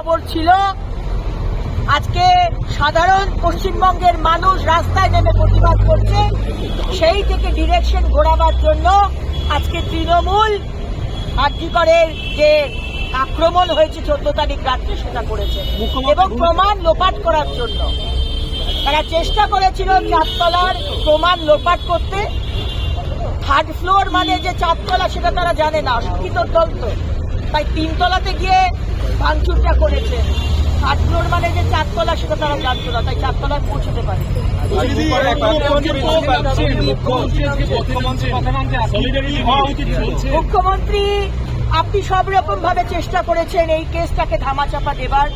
খবর ছিল আজকে সাধারণ পশ্চিমবঙ্গের মানুষ রাস্তায় নেমে প্রতিবাদ করছে সেই থেকে ডিরেকশন ঘোরাবার জন্য আজকে তৃণমূল আর্যিকরের যে আক্রমণ হয়েছে চোদ্দ তারিখ রাত্রে সেটা করেছে এবং প্রমাণ লোপাট করার জন্য। তারা চেষ্টা করেছিল চারতলার প্রমাণ লোপাট করতে। থার্ড ফ্লোর মানে যে চারতলা সেটা তারা জানে না অশিক্ষিত দল তো। তাই তিনতলাতে গিয়ে ভাঙচুরটা করেছে। ফ্লোর মানে যে চারতলা সেটা তারা জানতো না তাই চারতলায় পৌঁছতে পারে মুখ্যমন্ত্রী আপনি সব রকম ভাবে চেষ্টা করেছেন এই কেসটাকে ধামাচাপা দেবার।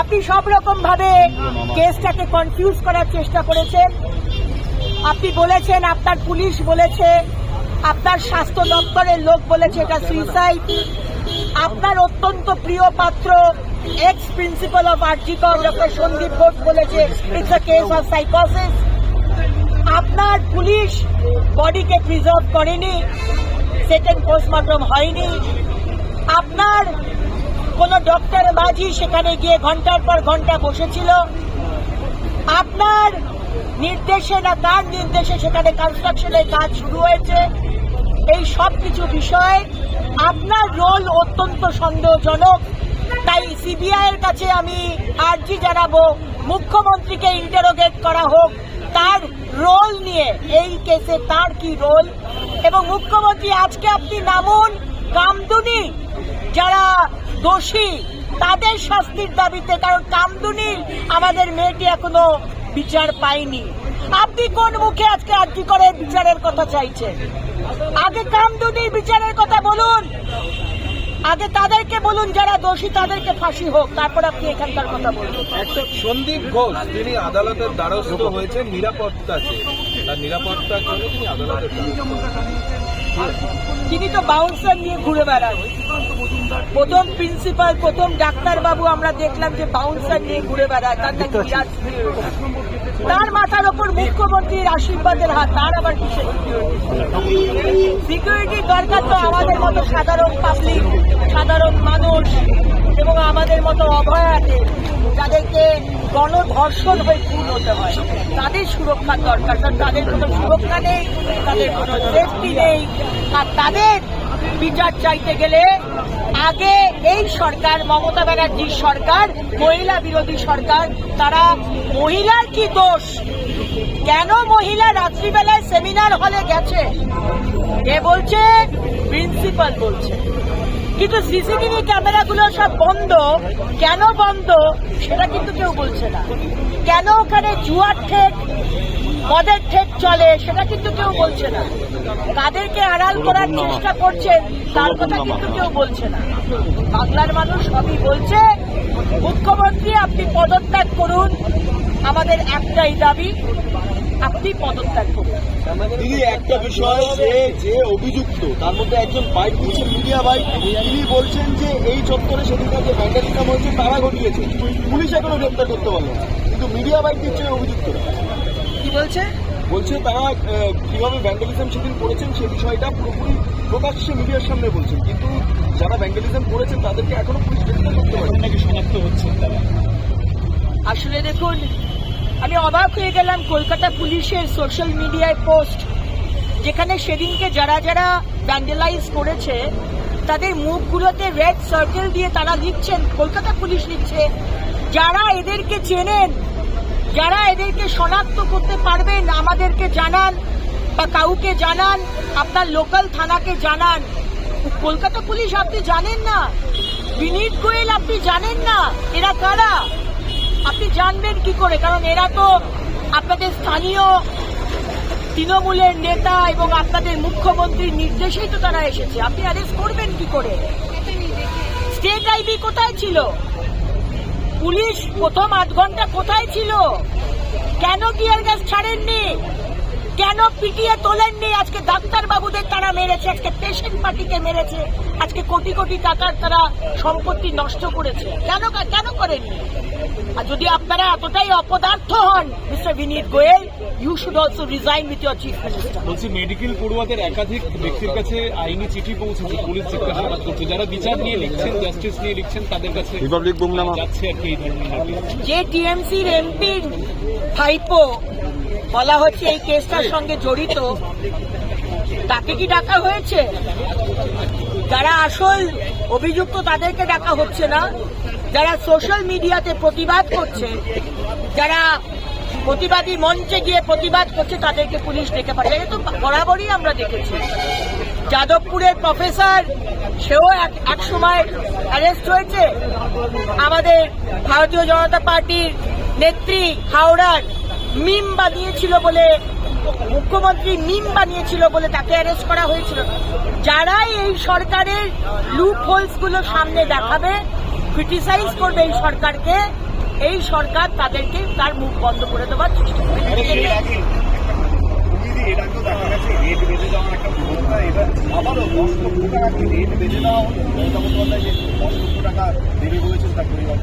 আপনি সব রকম ভাবে কেসটাকে কনফিউজ করার চেষ্টা করেছেন। আপনি বলেছেন আপনার পুলিশ বলেছে আপনার স্বাস্থ্য দপ্তরের লোক বলেছে এটা সুইসাইড আপনার অত্যন্ত প্রিয় পাত্র ex principal of RG Kar doctor Sandip Ghosh বলেছে ইটস আ কেস অফ সাইকোসিস আপনার পুলিশ বডিকে প্রিজার্ভ করেনি সেকেন্ড পোস্টমর্টম হয়নি। আপনার কোন ডক্টর মাঝি সেখানে গিয়ে ঘণ্টার পর ঘণ্টা বসেছিল। আপনার নির্দেশে না, তার নির্দেশে সেখানে কনস্ট্রাকশনের কাজ শুরু হয়েছে। এই সব কিছু বিষয়ে আপনার রোল অত্যন্ত সন্দেহজনক। তাই সিবিআই এর কাছে আমি আর্জি জানাব, মুখ্যমন্ত্রীকে ইন্টারোগেট করা হোক, তার রোল নিয়ে, এই কেসে তার কি রোল? এবং মুখ্যমন্ত্রী, আজকে আপনি নামুন, কামদুনি, যারা দোষী, তাদের শাস্তির দাবিতে, কারণ কামদুনির আমাদের মেয়েটি এখনও বিচার পায়নি। আপনি কোন মুখে আজকে আর্জি করে বিচারের কথা চাইছেন আগে কামদুনির বিচারের কথা বলুন। আগে তাদেরকে বলুন যারা দোষী, তাদেরকে ফাঁসি হোক। তারপর আপনি এখানকার কথা বলুন। সন্দীপ ঘোষ তিনি আদালতের দ্বারস্থ হয়েছে নিরাপত্তা তার নিরাপত্তার জন্য তিনি হয়েছেন। তিনি তো বাউন্সার নিয়ে ঘুরে বেড়ান প্রথম প্রিন্সিপাল প্রথম ডাক্তার বাবু আমরা দেখলাম যে বাউন্সার নিয়ে ঘুরে বেড়ায়। তার নাকি তার মাথার ওপর মুখ্যমন্ত্রীর আশীর্বাদের হাত। তার আবার কিসের? সিকিউরিটির দরকার তো আমাদের মতো সাধারণ পাবলিক সাধারণ মানুষ। এবং আমাদের মতো অভয়াতে যাদেরকে গণধর্ষণ হয়ে খুন হতে হয়। তাদের সুরক্ষার দরকার, কারণ তাদের কোনো সুরক্ষা নেই, তাদের কোনো সেফটি নেই। আর তাদের বিচার চাইতে গেলে আগে এই সরকার, মমতা ব্যানার্জির সরকার, মহিলা বিরোধী সরকার, তারা মহিলার কি দোষ? কেন মহিলা রাত্রিবেলায় সেমিনার হলে গেছে? কে বলছে? প্রিন্সিপাল বলছে। কিন্তু সিসিটিভি ক্যামেরাগুলো সব বন্ধ। কেন বন্ধ? সেটা কিন্তু কেউ বলছে না। কেন ওখানে জুয়ার ঠেক মদের ঠেক চলে সেটা কিন্তু কেউ বলছে না। তাদেরকে আড়াল করার চেষ্টা করছেন তার কথা কিন্তু কেউ বলছে না। বাংলার মানুষ সবই বলছে মুখ্যমন্ত্রী আপনি পদত্যাগ করুন আমাদের একটাই দাবি। আপনি পদত্যাগ করুন। দিদি একটা বিষয় যে যে অভিযুক্ত তার মধ্যে একজন বাইক দিয়েছেন মিডিয়া বাইক তিনি বলছেন যে এই চত্বরে সেদিনকার যে ভ্যান্ডালিজম হয়েছে তারা ঘটিয়েছে। পুলিশ এখনও গ্রেপ্তার করতে পারল কিন্তু মিডিয়া বাইক দিচ্ছে অভিযুক্তরা। কি বলছে? বলছে তারা কীভাবে ভ্যান্ডালিজম সেদিন করেছেন সেই বিষয়টা পুরোপুরি প্রকাশ্যে মিডিয়ার সামনে বলছেন। কিন্তু যারা ভ্যান্ডালিজম করেছেন তাদেরকে এখনও পুলিশ গ্রেপ্তার করতে পারে নাকি শনাক্ত হচ্ছে তারা আসলে দেখুন আমি অবাক হয়ে গেলাম কলকাতা পুলিশের সোশ্যাল মিডিয়ায় পোস্ট যেখানে সেদিনকে যারা যারা ভ্যান্ডেলাইজ করেছে, তাদের মুখগুলোতে রেড সার্কেল দিয়ে তারা লিখছেন, কলকাতা পুলিশ লিখছে, যারা এদেরকে চেনেন, যারা এদেরকে শনাক্ত করতে পারবেন, আমাদেরকে জানান বা কাউকে জানান, আপনার লোকাল থানাকে জানান। কলকাতা পুলিশ আপনি জানেন না। বিনীত গোয়েল আপনি জানেন না। এরা কারা? আপনি জানবেন কি করে? কারণ এরা তো আপনাদের স্থানীয় তৃণমূলের নেতা এবং আপনাদের মুখ্যমন্ত্রীর নির্দেশেই তো তারা এসেছে। আপনি অ্যারেস্ট করবেন কি করে? স্টেট আইবি কোথায় ছিল? পুলিশ প্রথম আধ ঘণ্টা কোথায় ছিল? কেন টিয়ার গ্যাস ছাড়েননি? কেন পিটিয়ে তোলেননি? আজকে ডাক্তার বাবুদের তারা মেরেছে আজকে পেশেন্ট পার্টিকে মেরেছে আজকে কোটি কোটি টাকার তারা সম্পত্তি নষ্ট করেছে। কেন কেন করেননি? আর যদি আপনারা এতটাই অপদার্থ হন mister Vineet Goyal you should also resign with your chief minister বলছি মেডিকেল পড়ুয়াদের একাধিক ব্যক্তির কাছে আইনি চিঠি পৌঁছেছে পুলিশ জিজ্ঞাসাবাদ করছে। যারা বিচার নিয়ে লিখছেন জাস্টিস নিয়ে লিখছেন তাদের কাছে রিপাবলিক বুমনামা যাচ্ছে আর কি এই ধরনের নোটিশ যে টিএমসির এমপির ভাইপো বলা হচ্ছে এই কেসটার সঙ্গে জড়িত। তাকে কি ডাকা হয়েছে? যারা আসল অভিযুক্ত তাদেরকে ডাকা হচ্ছে না। যারা সোশ্যাল মিডিয়াতে প্রতিবাদ করছে, যারা প্রতিবাদী মঞ্চে গিয়ে প্রতিবাদ করছে, তাদেরকে পুলিশ ডেকে পাঠায়। এটা তো বরাবরই আমরা দেখেছি। যাদবপুরের প্রফেসর, সেও এক এক সময় অ্যারেস্ট হয়েছে। আমাদের ভারতীয় জনতা পার্টির নেত্রী, হাওড়ার মিম বানিয়েছিল বলে, মুখ্যমন্ত্রী মিম বানিয়েছিল বলে তাকে অ্যারেস্ট করা হয়েছিল। যারাই এই সরকারের লুপ হোলসগুলো সামনে দেখাবে ক্রিটিসাইজ করবে এই সরকারকে, এই সরকার তাদেরকে তার মুখ বন্ধ করে দেওয়ার চেষ্টা করবে। টাকা রেট বেঁধে দেওয়া যে টাকা দেবে বলেছেন তার